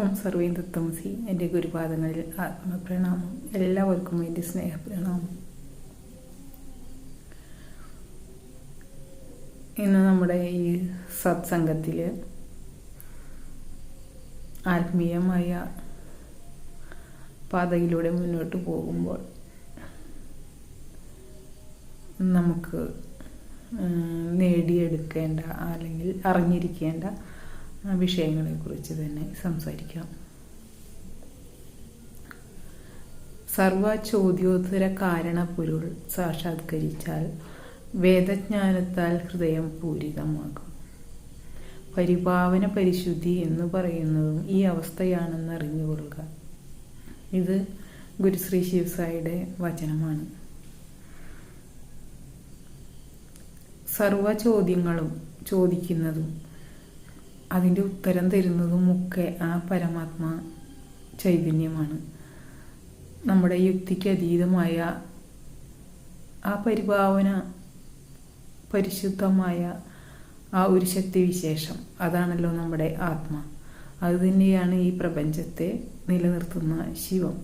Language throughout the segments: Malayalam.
ഓം സർവീം തത്വമസി എന്റെ ഗുരുപാദങ്ങളിൽ ആത്മപ്രണാമം. എല്ലാവർക്കും എന്റെ സ്നേഹപ്രണാമം. ഇന്ന് നമ്മുടെ ഈ സത്സംഗത്തിൽ ആത്മീയമായ പാതയിലൂടെ മുന്നോട്ട് പോകുമ്പോൾ നമുക്ക് നേടിയെടുക്കേണ്ട അല്ലെങ്കിൽ അറിഞ്ഞിരിക്കേണ്ട വിഷയങ്ങളെക്കുറിച്ച് തന്നെ സംസാരിക്കാം. സർവ ചോദ്യോത്തര കാരണ പൊരുൾ സാക്ഷാത്കരിച്ചാൽ വേദജ്ഞാനത്താൽ ഹൃദയം പൂരിതമാകും. പരിപാവന പരിശുദ്ധി എന്ന് പറയുന്നതും ഈ അവസ്ഥയാണെന്ന് അറിഞ്ഞുകൊള്ളുക ഇത് ഗുരുശ്രീ ശിവസായിയുടെ വചനമാണ്. സർവ ചോദ്യങ്ങളും ചോദിക്കുന്നതും അതിന്റെ ഉത്തരം തരുന്നതും ഒക്കെ ആ പരമാത്മാ ചൈതന്യമാണ്. നമ്മുടെ യുക്തിക്ക് അതീതമായ ആ പരിഭാവന പരിശുദ്ധമായ ആ ഒരു ശക്തിവിശേഷം അതാണല്ലോ നമ്മുടെ ആത്മ. അത് തന്നെയാണ് ഈ പ്രപഞ്ചത്തെ നിലനിർത്തുന്ന ശിവം.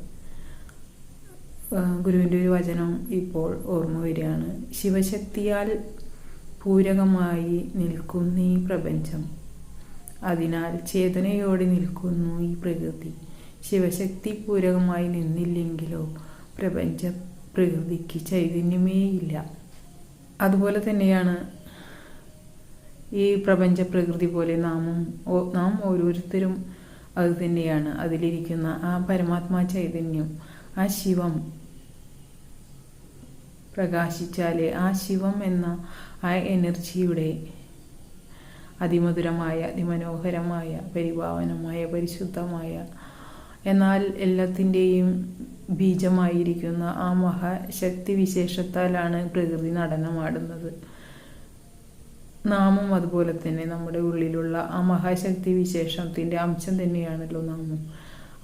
ഗുരുവിന്റെ ഒരു വചനം ഇപ്പോൾ ഓർമ്മ വരികയാണ്. ശിവശക്തിയാൽ പൂരകമായി നിൽക്കുന്ന ഈ പ്രപഞ്ചം അതിനാൽ ചേതനയോടെ നിൽക്കുന്നു ഈ പ്രകൃതി. ശിവശക്തി പൂരകമായി നിന്നില്ലെങ്കിലോ പ്രപഞ്ച പ്രകൃതിക്ക് ചൈതന്യമേ ഇല്ല അതുപോലെ തന്നെയാണ് ഈ പ്രപഞ്ച പ്രകൃതി പോലെ നാമും നാം ഓരോരുത്തരും അത് തന്നെയാണ്. അതിലിരിക്കുന്ന ആ പരമാത്മാ ചൈതന്യം ആ ശിവം പ്രകാശിച്ചാലേ ആ ശിവം എന്ന ആ എനർജിയുടെ അതിമധുരമായ അതിമനോഹരമായ പരിഭാവനമായ പരിശുദ്ധമായ എന്നാൽ എല്ലാത്തിന്റെയും ബീജമായിരിക്കുന്ന ആ മഹാശക്തി വിശേഷത്താലാണ് പ്രകൃതി നടനമാടുന്നത്. നാമം അതുപോലെ തന്നെ നമ്മുടെ ഉള്ളിലുള്ള ആ മഹാശക്തി വിശേഷത്തിന്റെ അംശം തന്നെയാണല്ലോ നാമം.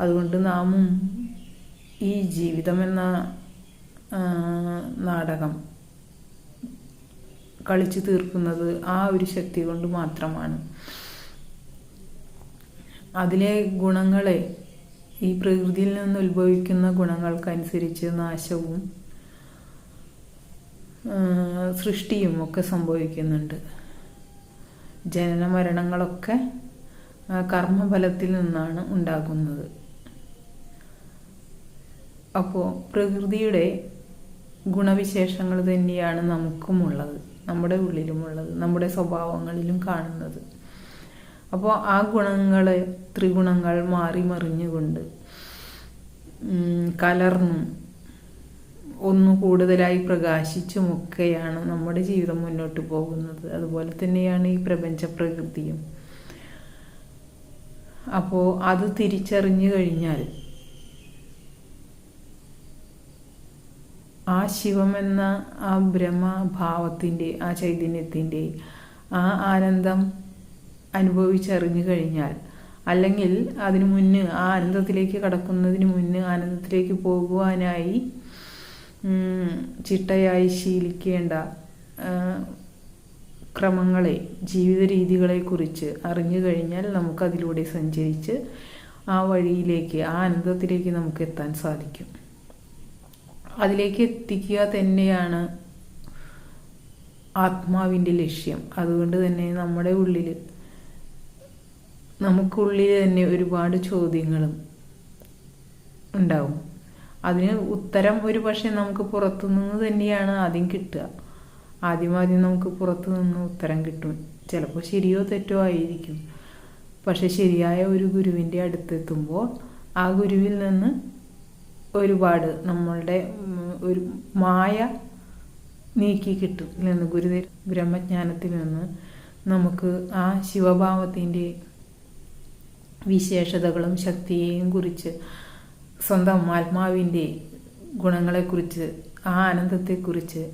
അതുകൊണ്ട് നാമും ഈ ജീവിതമെന്ന നാടകം കളിച്ചു തീർക്കുന്നത് ആ ഒരു ശക്തി കൊണ്ട് മാത്രമാണ്. അതിലെ ഗുണങ്ങളെ ഈ പ്രകൃതിയിൽ നിന്ന് ഉത്ഭവിക്കുന്ന ഗുണങ്ങൾക്കനുസരിച്ച് നാശവും സൃഷ്ടിയും ഒക്കെ സംഭവിക്കുന്നുണ്ട്. ജനന മരണങ്ങളൊക്കെ കർമ്മഫലത്തിൽ നിന്നാണ് ഉണ്ടാകുന്നത്. അപ്പോൾ പ്രകൃതിയുടെ ഗുണവിശേഷങ്ങൾ തന്നെയാണ് നമുക്കുമുള്ളത്. നമ്മുടെ ഉള്ളിലുമുള്ളത് നമ്മുടെ സ്വഭാവങ്ങളിലും കാണുന്നത്. അപ്പോൾ ആ ഗുണങ്ങളെ ത്രിഗുണങ്ങൾ മാറി മറിഞ്ഞുകൊണ്ട് കലർന്നും ഒന്നു കൂടുതലായി പ്രകാശിച്ചുമൊക്കെയാണ് നമ്മുടെ ജീവിതം മുന്നോട്ട് പോകുന്നത്. അതുപോലെ തന്നെയാണ് ഈ പ്രപഞ്ച പ്രകൃതിയും. അപ്പോൾ അത് തിരിച്ചറിഞ്ഞു കഴിഞ്ഞാൽ ആ ശിവമെന്ന ആ ബ്രഹ്മഭാവത്തിന്റെ ആ ചൈതന്യത്തിന്റെ ആ ആനന്ദം അനുഭവിച്ചറിഞ്ഞു കഴിഞ്ഞാൽ അല്ലെങ്കിൽ അതിനു മുന്ന് ആ ആനന്ദത്തിലേക്ക് കടക്കുന്നതിന് മുന്ന് ആനന്ദത്തിലേക്ക് പോകുവാനായി ചിട്ടയായി ശീലിക്കേണ്ട ക്രമങ്ങളെ ജീവിത രീതികളെക്കുറിച്ച് അറിഞ്ഞു കഴിഞ്ഞാൽ നമുക്കതിലൂടെ സഞ്ചരിച്ച് ആ വഴിയിലേക്ക് ആ ആനന്ദത്തിലേക്ക് നമുക്ക് എത്താൻ സാധിക്കും. അതിലേക്ക് എത്തിക്കുക തന്നെയാണ് ആത്മാവിന്റെ ലക്ഷ്യം. അതുകൊണ്ട് തന്നെ നമ്മുടെ ഉള്ളിൽ നമുക്കുള്ളിൽ തന്നെ ഒരുപാട് ചോദ്യങ്ങളും ഉണ്ടാവും. അതിന് ഉത്തരം ഒരു പക്ഷേ നമുക്ക് പുറത്തുനിന്ന് തന്നെയാണ് ആദ്യം കിട്ടുക. ആദ്യം ആദ്യം നമുക്ക് പുറത്തു നിന്ന് ഉത്തരം കിട്ടും. ചിലപ്പോൾ ശരിയോ തെറ്റോ ആയിരിക്കും. പക്ഷെ ശരിയായ ഒരു ഗുരുവിന്റെ അടുത്തെത്തുമ്പോൾ ആ ഗുരുവിൽ നിന്ന് ഒരുപാട് നമ്മളുടെ ഒരു മായ നീക്കി കിട്ടും നിന്ന് ഗുരുദേവ ബ്രഹ്മജ്ഞാനത്തിൽ നിന്ന് നമുക്ക് ആ ശിവഭാവത്തിന്റെ വിശേഷതകളും ശക്തിയെയും കുറിച്ച് സ്വന്തം ആത്മാവിന്റെ ഗുണങ്ങളെക്കുറിച്ച് ആ ആനന്ദത്തെക്കുറിച്ച്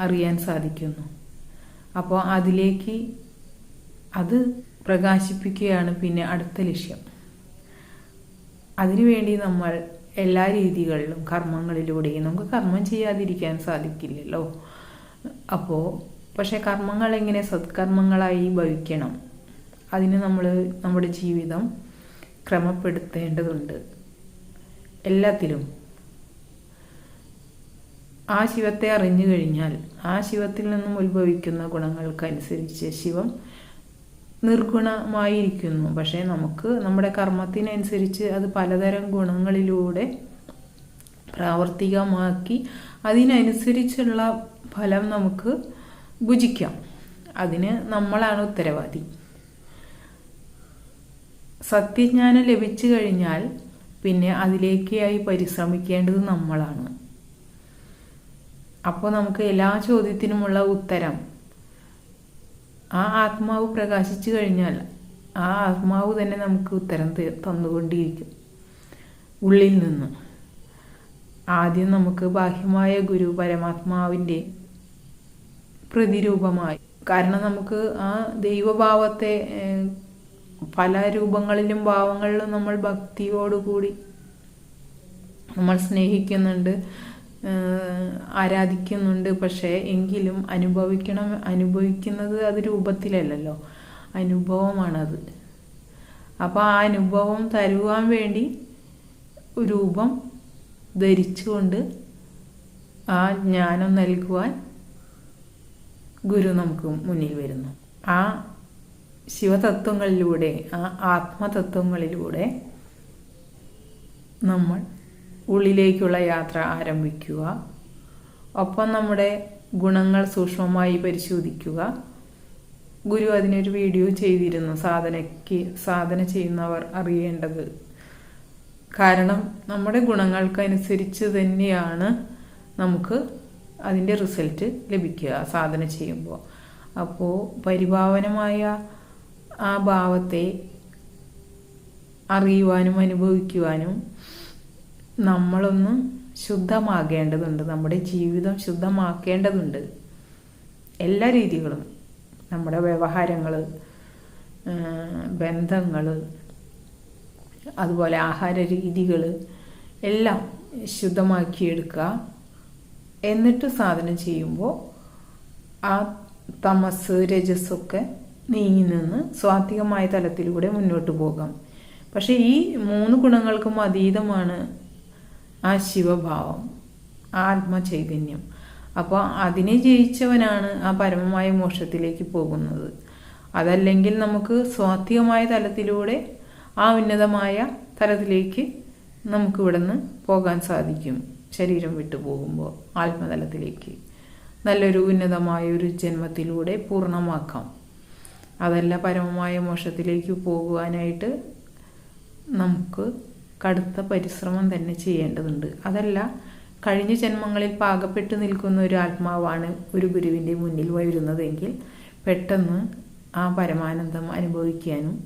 അറിയാൻ സാധിക്കുന്നു. അപ്പോൾ അതിലേക്ക് അത് പ്രകാശിപ്പിക്കുകയാണ് പിന്നെ അടുത്ത ലക്ഷ്യം. അതിനുവേണ്ടി നമ്മൾ എല്ലാ രീതികളിലും കർമ്മങ്ങളിലൂടെയും നമുക്ക് കർമ്മം ചെയ്യാതിരിക്കാൻ സാധിക്കില്ലല്ലോ. അപ്പോൾ പക്ഷേ കർമ്മങ്ങൾ എങ്ങനെ സത്കർമ്മങ്ങളായി ഭവിക്കണം? അതിന് നമ്മൾ നമ്മുടെ ജീവിതം ക്രമപ്പെടുത്തേണ്ടതുണ്ട്. എല്ലാത്തിലും. ആ ശിവത്തെ അറിഞ്ഞു കഴിഞ്ഞാൽ ആ ശിവത്തിൽ നിന്നും ഉത്ഭവിക്കുന്ന ഗുണങ്ങൾക്കനുസരിച്ച് ശിവം നിർഗുണമായിരിക്കുന്നു. പക്ഷേ നമുക്ക് നമ്മുടെ കർമ്മത്തിനനുസരിച്ച് അത് പലതരം ഗുണങ്ങളിലൂടെ പ്രാവർത്തികമാക്കി അതിനനുസരിച്ചുള്ള ഫലം നമുക്ക് ഭുജിക്കാം. അതിന് നമ്മളാണ് ഉത്തരവാദി. സത്യജ്ഞാനം ലഭിച്ചു കഴിഞ്ഞാൽ പിന്നെ അതിലേക്കായി പരിശ്രമിക്കേണ്ടത് നമ്മളാണ്. അപ്പോൾ നമുക്ക് എല്ലാ ചോദ്യത്തിനുമുള്ള ഉത്തരം ആ ആത്മാവ് പ്രകാശിച്ചു കഴിഞ്ഞാൽ ആ ആത്മാവ് തന്നെ നമുക്ക് ഉത്തരം തന്നുകൊണ്ടിരിക്കും. ഉള്ളിൽ നിന്ന്. ആദ്യം നമുക്ക് ബാഹ്യമായ ഗുരു പരമാത്മാവിന്റെ പ്രതിരൂപമായി. കാരണം നമുക്ക് ആ ദൈവഭാവത്തെ പല രൂപങ്ങളിലും ഭാവങ്ങളിലും നമ്മൾ ഭക്തിയോടുകൂടി നമ്മൾ സ്നേഹിക്കുന്നുണ്ട്. ആരാധിക്കുന്നുണ്ട്. പക്ഷേ എങ്കിലും അനുഭവിക്കണം അനുഭവിക്കുന്നത് അത് രൂപത്തിലല്ലല്ലോ. അനുഭവമാണത്. അപ്പോൾ ആ അനുഭവം തരുവാൻ വേണ്ടി രൂപം ധരിച്ചുകൊണ്ട് ആ ജ്ഞാനം നൽകുവാൻ ഗുരു നമുക്ക് മുന്നിൽ വരുന്നു. ആ ശിവതത്വങ്ങളിലൂടെ ആ ആത്മതത്വങ്ങളിലൂടെ നമ്മൾ ഉള്ളിലേക്കുള്ള യാത്ര ആരംഭിക്കുക. ഒപ്പം നമ്മുടെ ഗുണങ്ങൾ സൂക്ഷ്മമായി പരിശോധിക്കുക. ഗുരു അതിനൊരു വീഡിയോ ചെയ്തിരുന്നു. സാധനയ്ക്ക് സാധന ചെയ്യുന്നവർ അറിയേണ്ടത്. കാരണം നമ്മുടെ ഗുണങ്ങൾക്കനുസരിച്ച് തന്നെയാണ് നമുക്ക് അതിന്റെ റിസൾട്ട് ലഭിക്കുക സാധന ചെയ്യുമ്പോൾ. അപ്പോൾ പരിഭാവനമായ ആ ഭാവത്തെ അറിയുവാനും അനുഭവിക്കുവാനും നമ്മളൊന്ന് ശുദ്ധമാകേണ്ടതുണ്ട്. നമ്മുടെ ജീവിതം ശുദ്ധമാക്കേണ്ടതുണ്ട്. എല്ലാ രീതികളും. നമ്മുടെ വ്യവഹാരങ്ങൾ ബന്ധങ്ങൾ അതുപോലെ ആഹാര രീതികൾ എല്ലാം ശുദ്ധമാക്കിയെടുക്കുക. എന്നിട്ട് സാധനം ചെയ്യുമ്പോൾ ആ തമസ് രജസ്സൊക്കെ നീങ്ങി നിന്ന് സ്വാത്വികമായ തലത്തിലൂടെ മുന്നോട്ട് പോകാം. പക്ഷേ ഈ മൂന്ന് ഗുണങ്ങൾക്കും അതീതമാണ് ആ ശിവഭാവം ആത്മചൈതന്യം. അപ്പോൾ അതിനെ ജയിച്ചവനാണ് ആ പരമമായ മോക്ഷത്തിലേക്ക് പോകുന്നത്. അതല്ലെങ്കിൽ നമുക്ക് സ്വാത്വികമായ തലത്തിലൂടെ ആ ഉന്നതമായ തലത്തിലേക്ക് നമുക്ക് ഇവിടുന്ന് പോകാൻ സാധിക്കും. ശരീരം വിട്ടു പോകുമ്പോൾ ആത്മതലത്തിലേക്ക്. നല്ലൊരു ഉന്നതമായ ഒരു ജന്മത്തിലൂടെ പൂർണമാക്കാം. അതല്ല പരമമായ മോക്ഷത്തിലേക്ക് പോകുവാനായിട്ട് നമുക്ക് കടുത്ത പരിശ്രമം തന്നെ ചെയ്യേണ്ടതുണ്ട്. അതല്ല കഴിഞ്ഞ ജന്മങ്ങളിൽ പാകപ്പെട്ടു നിൽക്കുന്ന ഒരു ആത്മാവാണ് ഒരു ഗുരുവിന്റെ മുന്നിൽ വരുന്നതെങ്കിൽ പെട്ടെന്ന് ആ പരമാനന്ദം അനുഭവിക്കാനും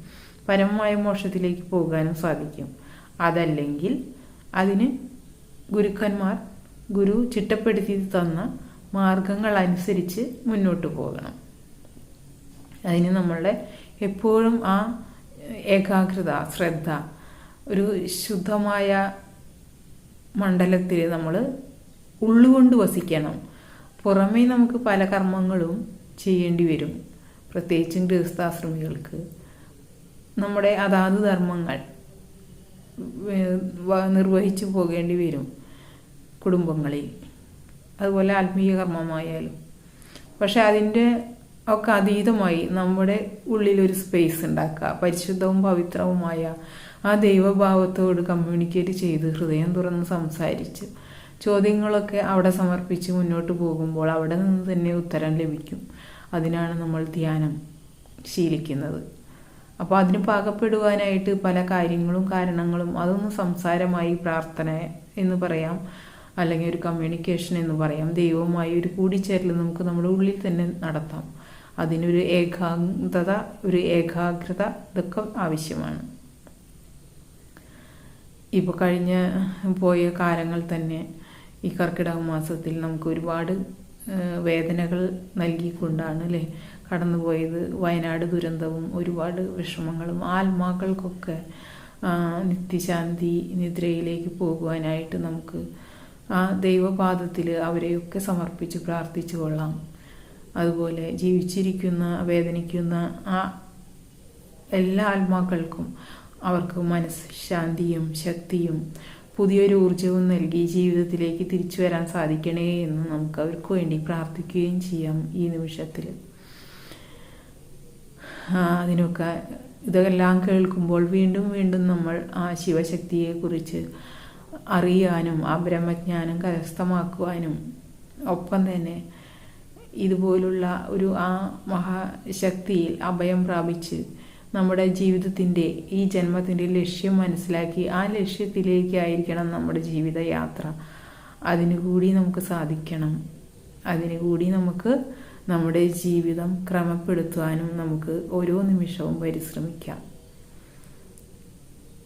പരമമായ മോക്ഷത്തിലേക്ക് പോകാനും സാധിക്കും. അതല്ലെങ്കിൽ അതിന് ഗുരുക്കന്മാർ ഗുരു ചിട്ടപ്പെടുത്തി തന്ന മാർഗങ്ങൾ അനുസരിച്ച് മുന്നോട്ട് പോകണം. അതിന് നമ്മളുടെ എപ്പോഴും ആ ഏകാഗ്രത ശ്രദ്ധ ഒരു ശുദ്ധമായ മണ്ഡലത്തിൽ നമ്മൾ ഉള്ളുകൊണ്ട് വസിക്കണം. പുറമേ നമുക്ക് പല കർമ്മങ്ങളും ചെയ്യേണ്ടി വരും. പ്രത്യേകിച്ചും ഗൃഹസ്ഥാശ്രമികൾക്ക്. നമ്മുടെ അതാത് ധർമ്മങ്ങൾ നിർവഹിച്ചു പോകേണ്ടി വരും കുടുംബങ്ങളിൽ. അതുപോലെ ആത്മീയ കർമ്മമായാലും. പക്ഷെ അതിന്റെ ഒക്കെ അതീതമായി നമ്മുടെ ഉള്ളിലൊരു സ്പേസ് ഉണ്ടാക്കുക. പരിശുദ്ധവും പവിത്രവുമായ ആ ദൈവഭാവത്തോട് കമ്മ്യൂണിക്കേറ്റ് ചെയ്ത് ഹൃദയം തുറന്ന് സംസാരിച്ച് ചോദ്യങ്ങളൊക്കെ അവിടെ സമർപ്പിച്ച് മുന്നോട്ട് പോകുമ്പോൾ അവിടെ നിന്ന് തന്നെ ഉത്തരം ലഭിക്കും. അതിനാണ് നമ്മൾ ധ്യാനം ശീലിക്കുന്നത്. അപ്പോൾ അതിന് പാകപ്പെടുവാനായിട്ട് പല കാര്യങ്ങളും കാരണങ്ങളും അതൊന്ന് സംസാരമായി പ്രാർത്ഥന എന്ന് പറയാം. അല്ലെങ്കിൽ ഒരു കമ്മ്യൂണിക്കേഷൻ എന്ന് പറയാം. ദൈവവുമായി ഒരു കൂടിച്ചേരൽ നമുക്ക് നമ്മുടെ ഉള്ളിൽ തന്നെ നടത്താം. അതിനൊരു ഏകാന്തത ഒരു ഏകാഗ്രത ഇതൊക്കെ ആവശ്യമാണ്. ഇപ്പോൾ കഴിഞ്ഞ പോയ കാലങ്ങൾ തന്നെ ഈ കർക്കിടക മാസത്തിൽ നമുക്ക് ഒരുപാട് വേദനകൾ നൽകിക്കൊണ്ടാണ് അല്ലേ കടന്നുപോയത് വയനാട് ദുരന്തവും ഒരുപാട് വിഷമങ്ങളും ആത്മാക്കൾക്കൊക്കെ നിത്യശാന്തി നിദ്രയിലേക്ക് പോകുവാനായിട്ട് നമുക്ക് ആ ദൈവപാദത്തിൽ അവരെയൊക്കെ സമർപ്പിച്ച് പ്രാർത്ഥിച്ചു കൊള്ളാം. അതുപോലെ ജീവിച്ചിരിക്കുന്ന വേദനിക്കുന്ന ആ എല്ലാ ആത്മാക്കൾക്കും അവർക്ക് മനസ്സ് ശാന്തിയും ശക്തിയും പുതിയൊരു ഊർജവും നൽകി ജീവിതത്തിലേക്ക് തിരിച്ചു വരാൻ സാധിക്കണേ എന്ന് നമുക്ക് അവർക്ക് വേണ്ടി പ്രാർത്ഥിക്കുകയും ചെയ്യാം ഈ നിമിഷത്തിൽ. അതിനൊക്കെ ഇതെല്ലാം കേൾക്കുമ്പോൾ വീണ്ടും വീണ്ടും നമ്മൾ ആ ശിവശക്തിയെക്കുറിച്ച് അറിയാനും ആ ബ്രഹ്മജ്ഞാനം കരസ്ഥമാക്കുവാനും ഒപ്പം തന്നെ ഇതുപോലുള്ള ഒരു ആ മഹാശക്തിയിൽ അഭയം പ്രാപിച്ച് നമ്മുടെ ജീവിതത്തിന്റെ ഈ ജന്മത്തിന്റെ ലക്ഷ്യം മനസ്സിലാക്കി ആ ലക്ഷ്യത്തിലേക്കായിരിക്കണം നമ്മുടെ ജീവിതയാത്ര. അതിനു കൂടി നമുക്ക് സാധിക്കണം. അതിനു കൂടി നമുക്ക് നമ്മുടെ ജീവിതം ക്രമപ്പെടുത്തുവാനും നമുക്ക് ഓരോ നിമിഷവും പരിശ്രമിക്കാം.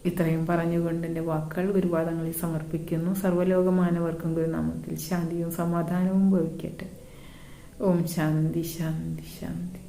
ഇത്രയും പറഞ്ഞുകൊണ്ട് എന്റെ വാക്കുകൾ ഗുരുപാദങ്ങളിൽ സമർപ്പിക്കുന്നു. സർവലോക മാനവർക്കും ഗുരുനാമത്തിൽ ശാന്തിയും സമാധാനവും ഭവിക്കട്ടെ. ഓം ശാന്തി ശാന്തി ശാന്തി.